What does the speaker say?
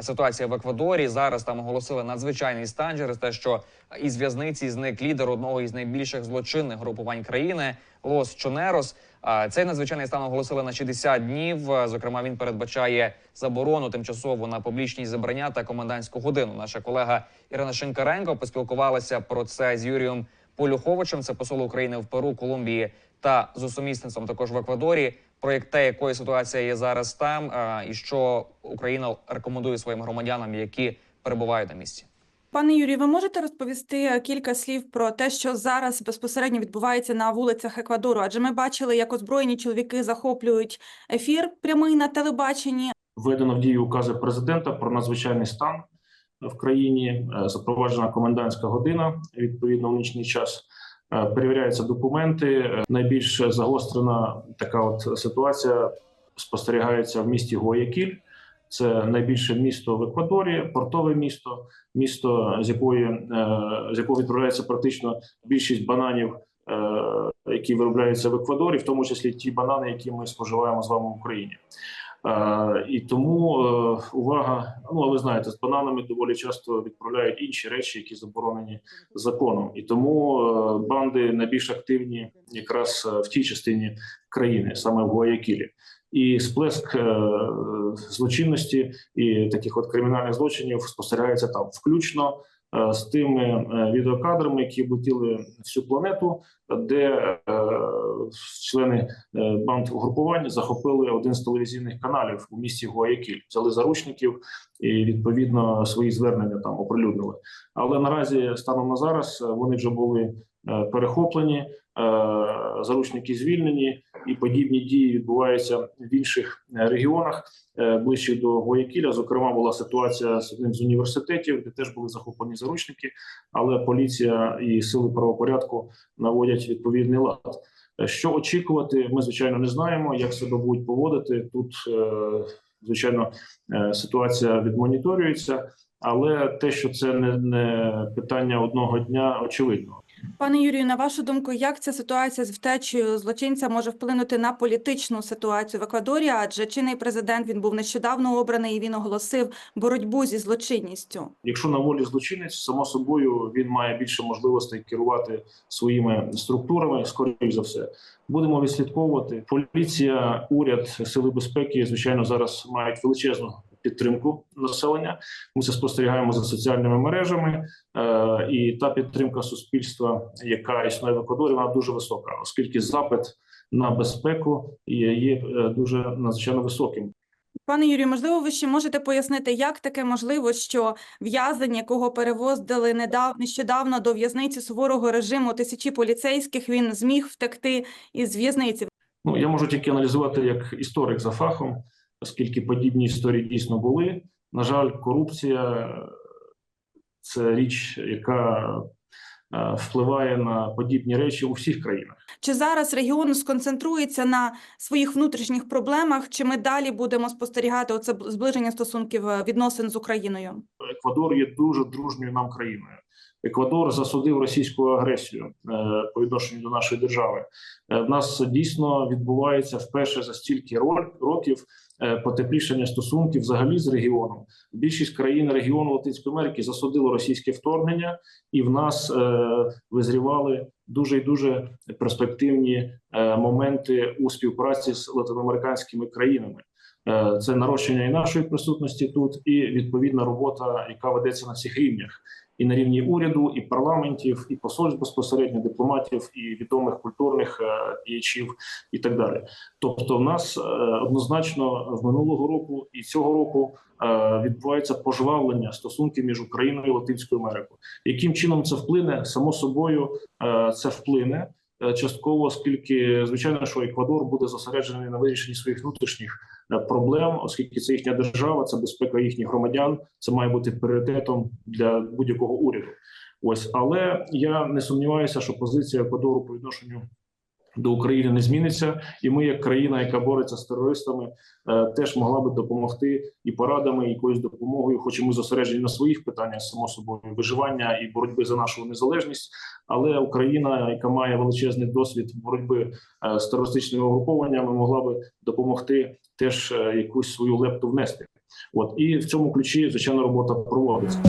ситуація в Еквадорі. Зараз там оголосили надзвичайний стан через те, що із в'язниці зник лідер одного із найбільших злочинних групувань країни Лос Чонерос. Цей надзвичайний стан оголосили на 60 днів. Зокрема, він передбачає заборону тимчасово на публічні зібрання та комендантську годину. Наша колега Ірина Шинкаренко поспілкувалася про це з Юрієм Полюховичем. Це посол України в Перу, Колумбії та з усумісництвом також в Еквадорі. Про як те, якою ситуація є зараз там, е, і що Україна рекомендує своїм громадянам, які перебувають на місці. Пане Юрію, ви можете розповісти кілька слів про те, що зараз безпосередньо відбувається на вулицях Еквадору? Адже ми бачили, як озброєні чоловіки захоплюють ефір прямий на телебаченні. Введено в дію укази президента про надзвичайний стан в країні. е, Запроваджена комендантська година відповідно в нічний час. Е, Перевіряються документи. Е, Найбільш загострена така от ситуація спостерігається в місті Гоякіль. Це найбільше місто в Еквадорі, портове місто, місто з якої е, з якого відправляється практично більшість бананів, які виробляються в Еквадорі, в тому числі ті банани, які ми споживаємо з вами в Україні. Е, і тому е, увага. Ну а ви знаєте, з бананами доволі часто відправляють інші речі, які заборонені законом. І тому е, банди найбільш активні якраз е, в тій частині країни, саме в Гуаякілі. І сплеск е, злочинності і таких от кримінальних злочинів спостерігається там, включно з тими е, відеокадрами, які облетіли всю планету, де е, члени е, банд угрупування захопили один з телевізійних каналів у місті Гуаякіль, взяли заручників і відповідно свої звернення там оприлюднили. Але наразі станом на зараз е, вони вже були е, перехоплені, е, заручники звільнені, і подібні дії відбуваються в інших е, регіонах е, ближче до Гуаякіля. Зокрема, була ситуація з одним з університетів, де теж були захоплені заручники, але поліція і сили правопорядку наводять відповідний лад. Е, Що очікувати, ми звичайно не знаємо. Як себе будуть поводити тут, е, звичайно, е, ситуація відмоніторюється, але те, що це не, не питання одного дня, очевидно. Пане Юрію, на вашу думку, як ця ситуація з втечею злочинця може вплинути на політичну ситуацію в Еквадорі? Адже чинний президент він був нещодавно обраний і він оголосив боротьбу зі злочинністю. Якщо на волі злочинець, само собою він має більше можливостей керувати своїми структурами, скоріш за все. Будемо відслідковувати. Поліція, уряд, сили безпеки, звичайно, зараз мають величезну підтримку населення. Ми це спостерігаємо за соціальними мережами, е, і та підтримка суспільства, яка існує в Еквадорі, вона дуже висока, оскільки запит на безпеку є, є е, дуже надзвичайно високим. Пане Юрію, можливо, ви ще можете пояснити, як таке можливо, що в'язень, якого перевозили недавно нещодавно до в'язниці суворого режиму тисячі поліцейських, він зміг втекти із в'язниці. Ну я можу тільки аналізувати як історик за фахом, оскільки подібні історії дійсно були. На жаль, корупція це річ, яка е, впливає на подібні речі у всіх країнах. Чи зараз регіон сконцентрується на своїх внутрішніх проблемах, чи ми далі будемо спостерігати оце зближення стосунків е, відносин з Україною? Еквадор є дуже дружньою нам країною. Еквадор засудив російську агресію е, по відношенню до нашої держави. В нас дійсно відбувається вперше за стільки років потеплішення стосунків взагалі з регіоном. Більшість країн регіону Латинської Америки засудило російське вторгнення, і в нас е, визрівали дуже і дуже перспективні е, моменти у співпраці з латиноамериканськими країнами. Е, Це нарощення і нашої присутності тут, і відповідна робота, яка ведеться на всіх рівнях, і на рівні уряду, і парламентів, і посольств безпосередньо дипломатів, і відомих культурних е, діячів, і так далі. Тобто, в нас е, однозначно в минулого року і цього року відбувається пожвавлення стосунків між Україною і Латинською Америкою. Яким чином це вплине? Само собою, це вплине частково, оскільки звичайно, що Еквадор буде зосереджений на вирішенні своїх внутрішніх проблем, оскільки це їхня держава, це безпека їхніх громадян. Це має бути пріоритетом для будь-якого уряду. Ось, але я не сумніваюся, що позиція Еквадору по відношенню до України не зміниться, і ми, як країна, яка бореться з терористами, е, теж могла би допомогти і порадами, і якоюсь допомогою. Хоч і ми зосереджені на своїх питаннях, само собою, виживання і боротьби за нашу незалежність. Але Україна, яка має величезний досвід боротьби е, з терористичними угрупованнями, могла би допомогти теж е, якусь свою лепту внести. От і в цьому ключі звичайно робота проводиться.